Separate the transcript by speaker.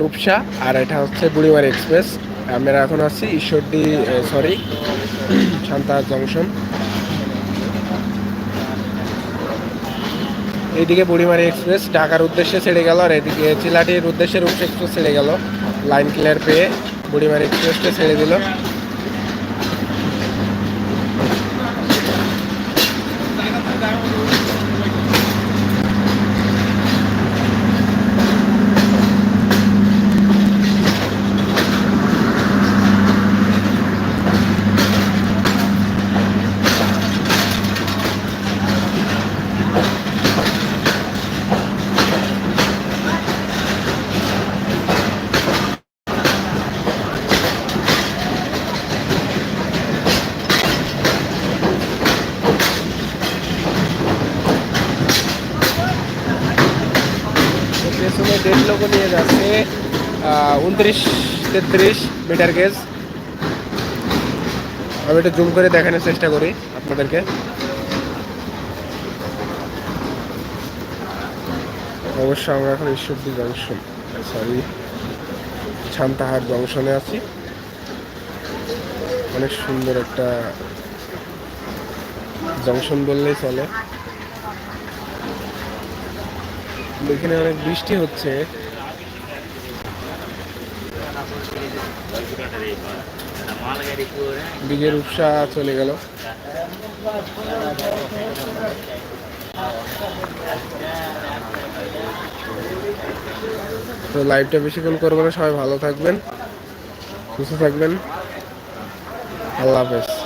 Speaker 1: রূপসা, আর এটা হচ্ছে বুড়িমারি এক্সপ্রেস। আমরা এখন আছি ঈশ্বরদী সরি শান্তা জংশন। এইদিকে বুড়িমারি এক্সপ্রেস, ঢাকার উদ্দেশ্যে ছেড়ে গেল, আর এদিকে চিলাটির উদ্দেশ্যে রূপসা এক্সপ্রেস ছেড়ে গেল। লাইন ক্লিয়ার পেয়ে বুড়িমারি এক্সপ্রেসটা ছেড়ে দিল। পেছনে দেড় উনত্রিশ তেত্রিশ মিটার গেজ আমি একটু জুম করে দেখানোর চেষ্টা করি আপনাদেরকে। অবশ্য আমরা এখন ঈশ্বরদী জংশন সরি ছান্তাহাট জংশনে আছি। অনেক সুন্দর একটা জংশন বললেই চলে। এখানে অনেক বৃষ্টি হচ্ছে। দিকের উৎসা চলে গেল। তো লাইভটা বেশিক্ষণ করব না সবাই ভালো থাকবেন সুস্থ থাকবেন। আল্লাহ হাফেজ।